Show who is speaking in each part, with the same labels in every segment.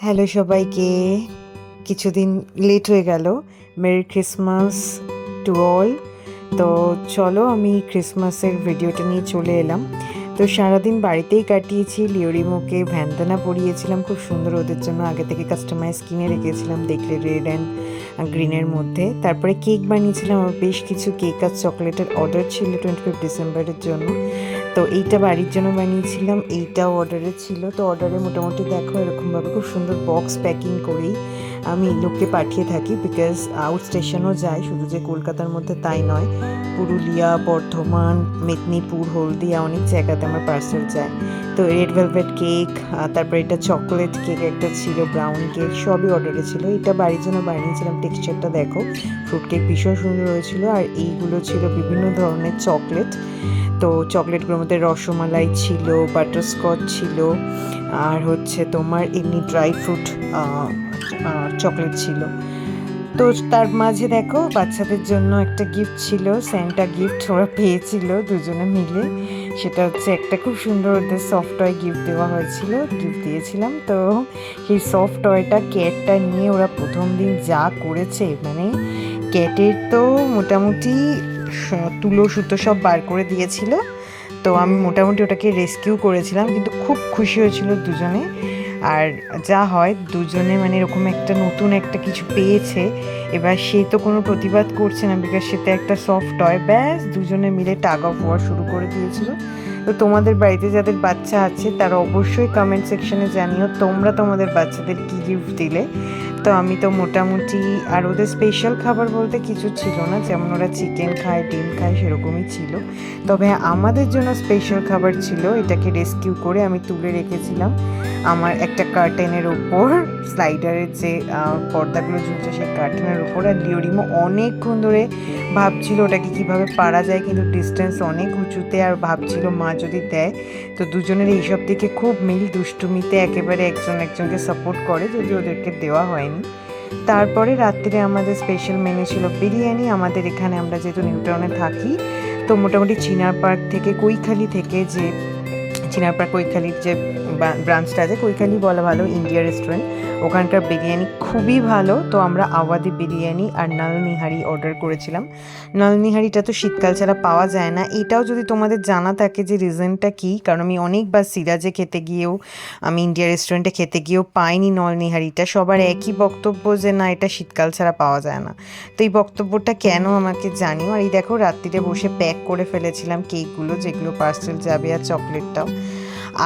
Speaker 1: Hello সবাইকে। কিছুদিন late হয়ে গেল। Merry Christmas to all. তো চলো আমি ক্রিসমাসের ভিডিওটা নিয়ে চলে এলাম। তো সারাদিন বাড়িতেই কাটিয়েছি। লিওরিমোকে ভ্যান্দানা পরিয়েছিলাম। খুব সুন্দর ওদের জন্য আগে থেকে কাস্টমাইজ কিনে রেখেছিলাম। দেখলে রেড অ্যান্ড গ্রিনের মধ্যে। তারপরে কেক বানিয়েছিলাম, আমার বেশ কিছু কেক আর চকলেটের অর্ডার ছিল টোয়েন্টি ফিফ ডিসেম্বরের জন্য। তো এইটা বাড়ির জন্য বানিয়েছিলাম, এইটাও অর্ডারে ছিল। তো অর্ডারে মোটামুটি দেখো এরকমভাবে খুব সুন্দর বক্স প্যাকিং করেই আমি লোককে পাঠিয়ে থাকি বিকজ আউট স্টেশনও যায়, শুধু যে কলকাতার মধ্যে তাই নয়। পুরুলিয়া, বর্ধমান, মেদিনীপুর, হলদিয়া অনেক জায়গাতে আমার পার্সেল যায়। তো রেড ভেলভেট কেক তারপর এটা চকলেট কেক একটা ছিল ব্রাউন কেক সবই অর্ডারে ছিল। এটা বাড়ির জন্য বানিয়েছিলাম টেক্সচারটা দেখো। ফ্রুট কেক ভীষণ সুন্দর হয়েছিল আর এইগুলো ছিল বিভিন্ন ধরনের চকলেট তো চকলেটগুলোর মধ্যে রসমালাই ছিল বাটারস্কচ ছিল, আর হচ্ছে তোমার এমনি ড্রাই ফ্রুট চকলেট ছিল। তো তার মাঝে দেখো, বাচ্চাদের জন্য একটা গিফট ছিল স্যান্টা গিফট ওরা পেয়েছিল দুজনে মিলে। সেটা হচ্ছে একটা খুব সুন্দর ওদের সফট টয় গিফট দেওয়া হয়েছিল গিফট দিয়েছিলাম। তো সেই সফট টয়টা ক্যাটটা নিয়ে ওরা প্রথম দিন যা করেছে মানে ক্যাটের তো মোটামুটি তুলো, সুতো সব বার করে দিয়েছিল। তো আমি মোটামুটি ওটাকে রেস্কিউ করেছিলাম, কিন্তু খুব খুশি হয়েছিল দুজনে। আর যা হয়, দুজনে মানে এরকম একটা নতুন একটা কিছু পেয়েছে। এবার সে তো কোনো প্রতিবাদ করছে না বিকজ সেটা একটা সফট টয় ব্যাস, দুজনে মিলে টাগ অফ ওয়ার শুরু করে দিয়েছিল। তো তোমাদের বাড়িতে যাদের বাচ্চা আছে, তারা অবশ্যই কমেন্ট সেকশনে জানিও তোমরা তোমাদের বাচ্চাদের কী গিফট দিলে। তো আমি তো মোটামুটি, আর ওদের স্পেশাল খাবার বলতে কিছু ছিল না, যেমন ওরা চিকেন খায়, ডিম খায়, সেরকমই ছিল। তবে আমাদের জন্য স্পেশাল খাবার ছিল, এটাকে রেস্কিউ করে আমি তুলে রেখেছিলাম। আমার একটা কার্টেনের ওপর স্লাইডারের যে পর্দাগুলো ঝুলছে সেই কার্টেনের ওপর আর লিওরিমো অনেকক্ষণ ধরে ভাবছিল ওটাকে কীভাবে পারা যায়, কিন্তু ডিস্টেন্স অনেক উঁচুতে আর ভাবছিল মা যদি দেয়, তো দুজনের এইসব দিকে খুব মিল দুষ্টুমিতে একেবারে একজন একজনকে সাপোর্ট করে যদি ওদেরকে দেওয়া হয়নি। তারপরে রাত্রিরে আমাদের স্পেশাল মেনু ছিল বিরিয়ানি। আমাদের এখানে আমরা যেহেতু নিউটাউনে থাকি, তো মোটামুটি চিনার পার্ক থেকে কৈখালি থেকে যে চিনার পার্ক কৈখালির যে ব্রাঞ্চটা আছে, কৈখালি বলা ভালো ইন্ডিয়া রেস্টুরেন্ট ওখানকার বিরিয়ানি খুবই ভালো। তো আমরা আওয়াদি বিরিয়ানি আর নাল নিহারি অর্ডার করেছিলাম। নাল নিহারিটা তো শীতকাল ছাড়া পাওয়া যায় না। এটাও যদি তোমাদের জানা থাকে যে রিজনটা কী, কারণ আমি অনেকবার সিরাজে খেতে গিয়েও, আমি ইন্ডিয়া রেস্টুরেন্টে খেতে গিয়েও পাইনি নল নিহারিটা সবার একই বক্তব্য যে না, এটা শীতকাল ছাড়া পাওয়া যায় না। তো এই বক্তব্যটা কেন আমাকে জানিও? আর এই দেখো রাত্রিরে বসে প্যাক করে ফেলেছিলাম কেকগুলো যেগুলো পার্সেল যাবে আর চকলেটটাও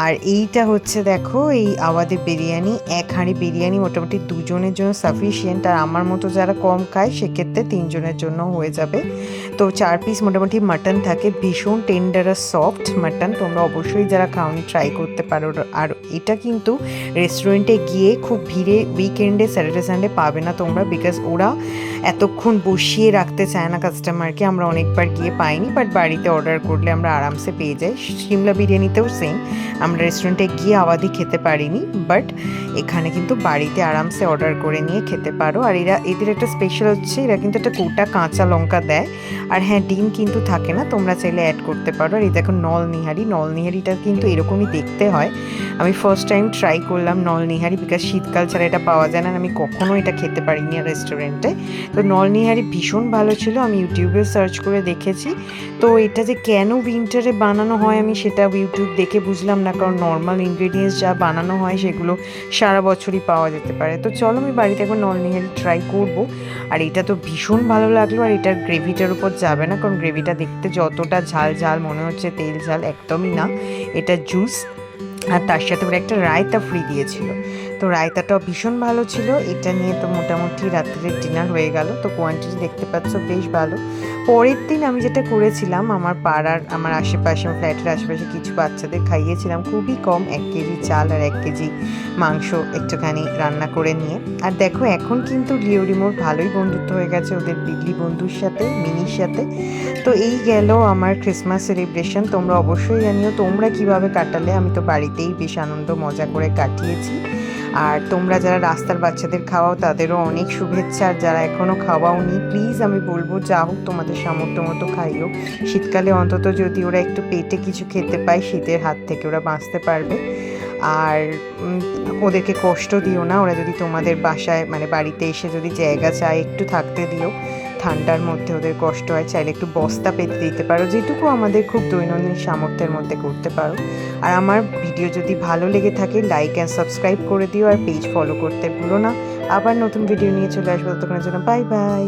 Speaker 1: আর এইটা হচ্ছে দেখো, এই আওয়াদের বিরিয়ানি, এক হাঁড়ি বিরিয়ানি মোটামুটি দুজনের জন্য সাফিসিয়েন্ট আর আমার মতো যারা কম খায়, সেক্ষেত্রে তিনজনের জন্য হয়ে যাবে। তো চার পিস মোটামুটি মাটন থাকে, ভীষণ টেন্ডার আর সফট মাটন তোমরা অবশ্যই যারা খাওনি ট্রাই করতে পারো। আর এটা কিন্তু রেস্টুরেন্টে গিয়ে খুব ভিড়ে উইকেন্ডে স্যাটারডে সানডে পাবে না তোমরা বিকজ ওরা এতক্ষণ বসিয়ে রাখতে চায় না কাস্টমারকে আমরা অনেকবার গিয়ে পাইনি বাট বাড়িতে অর্ডার করলে আমরা আরামসে পেয়ে যাই। সিমলা বিরিয়ানিতেও সেম আমরা রেস্টুরেন্টে গিয়ে আওয়াদি খেতে পারিনি বাট এখানে কিন্তু বাড়িতে আরামসে অর্ডার করে নিয়ে খেতে পারো। আর এরা, এদের একটা স্পেশাল হচ্ছে, এরা কিন্তু একটা কোটা কাঁচা লঙ্কা দেয়। আর হ্যাঁ ডিম কিন্তু থাকে না, তোমরা চাইলে অ্যাড করতে পারো। আর এই দেখো নল নিহারি নল নিহারিটা কিন্তু এরকমই দেখতে হয়। আমি ফার্স্ট টাইম ট্রাই করলাম নল নিহারি বিকজ শীতকাল ছাড়া এটা পাওয়া যায় না আমি কখনো এটা খেতে পারিনি রেস্টুরেন্টে তো নল নিহারি ভীষণ ভালো ছিল, আমি ইউটিউবে সার্চ করে দেখেছি। তো এটা যে কেন উইন্টারে বানানো হয় আমি সেটা ইউটিউব দেখে বুঝলাম না কারণ নর্মাল ইনগ্রিডিয়েন্টস যা বানানো হয় সেগুলো সারা বছরই পাওয়া যেতে পারে। তো চলো আমি বাড়িতে এখন নল নিহারি ট্রাই করব। আর এটা তো ভীষণ ভালো লাগল আর এটার গ্রেভিটার উপর যাবে না, কারণ গ্রেভিটা দেখতে যতটা ঝাল ঝাল মনে হচ্ছে, তেল ঝাল একদমই না। এটা জুস আর তার সাথে ওরা একটা রায়তা ফ্রি দিয়েছিল। তো রায়তাটাও ভীষণ ভালো ছিল। এটা নিয়ে তো মোটামুটি রাত্রের ডিনার হয়ে গেল। তো কোয়ান্টিটি দেখতে পাচ্ছ বেশ ভালো। পরের দিন আমি যেটা করেছিলাম, আমার পাড়ার, আমার আশেপাশে, আমার ফ্ল্যাটের আশেপাশে কিছু বাচ্চাদের খাইয়েছিলাম, খুবই কম, এক কেজি চাল আর এক কেজি মাংস একটুখানি রান্না করে নিয়ে। আর দেখো, এখন কিন্তু লিও রিমোর ভালোই বন্ধুত্ব হয়ে গেছে ওদের বিগলি বন্ধুর সাথে, মিনির সাথে। তো এই গেল আমার ক্রিসমাস সেলিব্রেশন তোমরা অবশ্যই জানিও, তোমরা কীভাবে কাটালে, আমি তো বাড়িতেই বেশ আনন্দ মজা করে কাটিয়েছি। আর তোমরা যারা রাস্তার বাচ্চাদের খাওয়াও, তাদেরও অনেক শুভেচ্ছা। আর যারা এখনও খাওয়াওনি প্লিজ আমি বলব যা হোক তোমাদের সামর্থ্য মতো খাইও। শীতকালে অন্তত যদি ওরা একটু পেটে কিছু খেতে পায়, শীতের হাত থেকে ওরা বাঁচতে পারবে। আর ওদেরকে কষ্ট দিও না। ওরা যদি তোমাদের বাসায় মানে বাড়িতে এসে যদি জায়গা চায়, একটু থাকতে দিও। ঠান্ডার মধ্যে ওদের কষ্ট হয়, চাইলে একটু বস্তা পেতে দিতে পারো, যেটুকু আমাদের খুব দৈনন্দিন সামর্থ্যের মধ্যে করতে পারো। আর আমার ভিডিও যদি ভালো লেগে থাকে লাইক অ্যান্ড সাবস্ক্রাইব করে দিও, আর পেজ ফলো করতে ভুলো না। আবার নতুন ভিডিও নিয়ে চলে আসব, ততক্ষণের জন্য বাই বাই